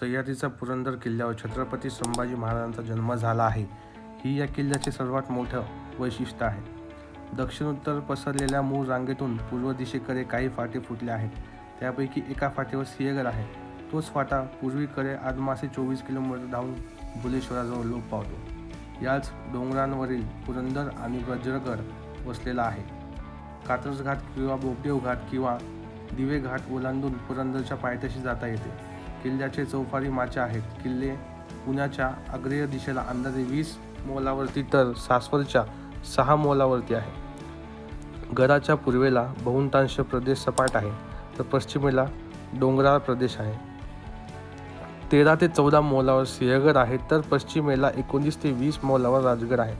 सह्याद्रीचा पुरंदर किल्ल्यावर छत्रपती संभाजी महाराजांचा जन्म झाला आहे. ही या किल्ल्याचे सर्वात मोठं वैशिष्ट्य आहे. दक्षिणोत्तर पसरलेल्या मूळ रांगेतून पूर्व दिशेकडे काही फाटे फुटले आहेत. त्यापैकी एका फाटेवर सिंहगड आहे. तोच फाटा पूर्वीकडे आदमासे चोवीस किलोमीटर धावून बुलेश्वराजवळ लोप पावतो. याच डोंगरांवरील पुरंदर आणि वज्रगड वसलेला आहे. कात्रज घाट किंवा बोगदेव घाट किंवा दिवे घाट ओलांडून पुरंदरच्या पायथ्याशी जाता येते. किल्ल्याचे चौफारी माचे आहेत. किल्ले पुण्याच्या आग्नेय दिशेला अंदाजे वीस मोलावरती तर सासवडच्या सहा मोलावरती आहे. गडाच्या पूर्वेला बहुतांश प्रदेश सपाट आहे तर पश्चिमेला डोंगराळ प्रदेश आहे. तेरा ते चौदा मोलावर सिंहगड आहे तर पश्चिमेला एकोणीस ते वीस मोलावर राजगड आहे.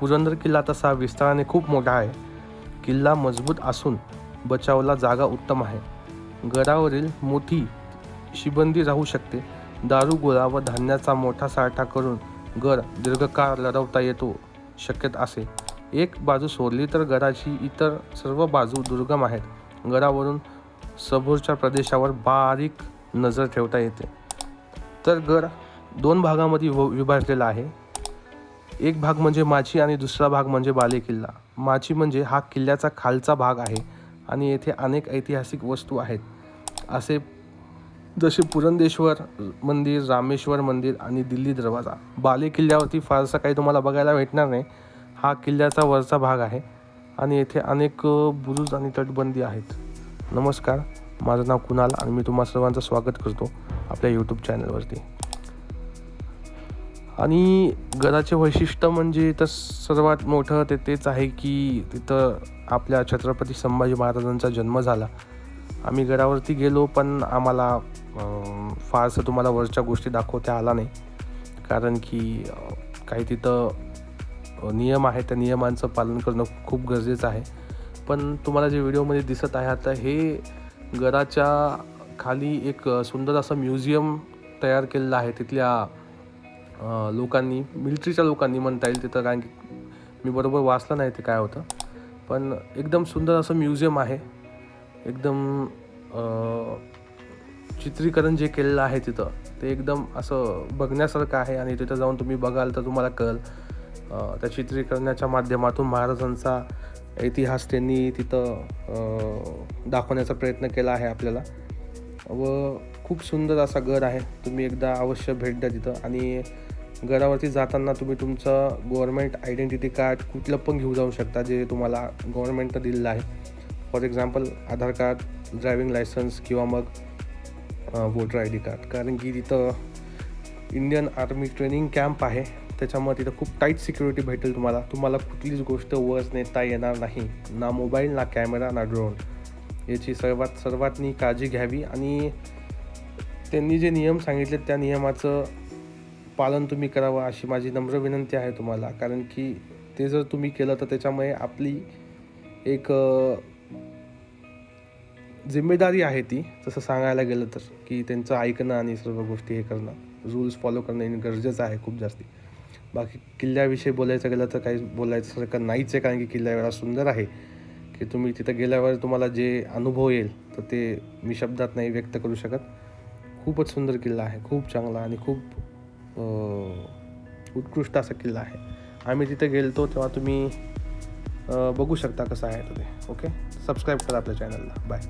पुरंदर किल्ला तसा विस्ताराने खूप मोठा आहे. किल्ला मजबूत असून बचावला जागा उत्तम आहे. गडावरील मोठी शिबंदी राहू शकते. दारू गोळा व धान्याचा मोठा साठा करून गड दीर्घकाळ लढवता येतो शक्यत असे. एक बाजू सोडली तर गडाची इतर सर्व बाजू दुर्गम आहेत. गडावरून सभोरच्या प्रदेशावर बारीक नजर ठेवता येते. तर गड दोन भागामध्ये विभाजलेला आहे. एक भाग म्हणजे माची आणि दुसरा भाग म्हणजे बाले किल्ला. माची म्हणजे हा किल्ल्याचा खालचा भाग आहे आणि येथे अनेक ऐतिहासिक वस्तू आहेत. असे जसे पुरंदेश्वर मंदिर रामेश्वर मंदिर आणि दिल्ली दरवाजा. बाले किल्ल्यावरती फारसा काही तुम्हाला बघायला भेटणार नाही. हा किल्ल्याचा वरचा भाग आहे आणि येथे अनेक बुरुज आणि तटबंदी आहेत. नमस्कार माझं नाव कुणाल आणि मी तुम्हा सर्वांचं स्वागत करतो आपल्या यूट्यूब चॅनलवरती. आणि गडाचे वैशिष्ट्य म्हणजे तर सर्वात मोठं ते तेच आहे की तिथं आपल्या छत्रपती संभाजी महाराजांचा जन्म झाला. आम्ही गडावरती गेलो पण आम्हाला फारसं तुम्हाला वरच्या गोष्टी दाखवता आला नाही. कारण की काही तिथं नियम आहे त्या नियमांचं पालन करणं खूप गरजेचं आहे. पण तुम्हाला जे व्हिडिओमध्ये दिसत आहे आता हे गडाच्या खाली एक सुंदर असं म्युझियम तयार केलेलं आहे तिथल्या लोकांनी मिलिटरीच्या लोकांनी म्हणता येईल तिथं. कारण की मी बरोबर वाचलं नाही ते काय होतं. पण एकदम सुंदर असं म्युझियम आहे. एकदम चित्रीकरण जे केलेलं आहे तिथं ते एकदम असं बघण्यासारखं आहे आणि तिथं जाऊन तुम्ही बघाल तर तुम्हाला कळेल. त्या चित्रीकरणाच्या माध्यमातून महाराजांचा इतिहास त्यांनी तिथं दाखवण्याचा प्रयत्न केला आहे आपल्याला. व खूप सुंदर असा गड आहे. तुम्ही एकदा अवश्य भेट द्या तिथं. आणि गडावरती जाताना तुम्ही तुमचं गव्हर्मेंट आयडेंटिटी कार्ड कुठलं पण घेऊ जाऊ शकता जे तुम्हाला गव्हर्मेंटनं दिलेलं आहे. For example Aadhaar card driving licence किंवा मग वोटर आय डी कार्ड. कारण की तिथं इंडियन आर्मी ट्रेनिंग कॅम्प आहे. त्याच्यामुळे तिथं खूप टाईट सिक्युरिटी भेटेल तुम्हाला. तुम्हाला कुठलीच गोष्ट वर नेता येणार नाही. ना मोबाईल ना कॅमेरा ना ड्रोन. याची सर्वात सर्वातनी काळजी घ्यावी आणि त्यांनी जे नियम सांगितले त्या नियमाचं पालन तुम्ही करावं अशी माझी नम्र विनंती आहे तुम्हाला. कारण की ते जर तुम्ही केलं तर त्याच्यामुळे आपली एक जिम्मेदारी आहे ती. तसं सांगायला गेलं तर की त्यांचं ऐकणं आणि सर्व गोष्टी हे करणं रूल्स फॉलो करणं गरजेचं आहे खूप जास्ती. बाकी किल्ल्याविषयी बोलायचं गेलं तर काही बोलायचं नाहीच आहे कारण की किल्ला एवढा सुंदर आहे की तुम्ही तिथं गेल्यावर तुम्हाला जे अनुभव येईल तर ते मी शब्दात नाही व्यक्त करू शकत. खूपच सुंदर किल्ला आहे खूप चांगला आणि खूप उत्कृष्ट असा किल्ला आहे. आम्ही तिथे गेलतो तेव्हा तुम्ही बघू शकता कसं आहे तर ते ओके? सबस्क्राईब करा आपल्या चॅनलला बाय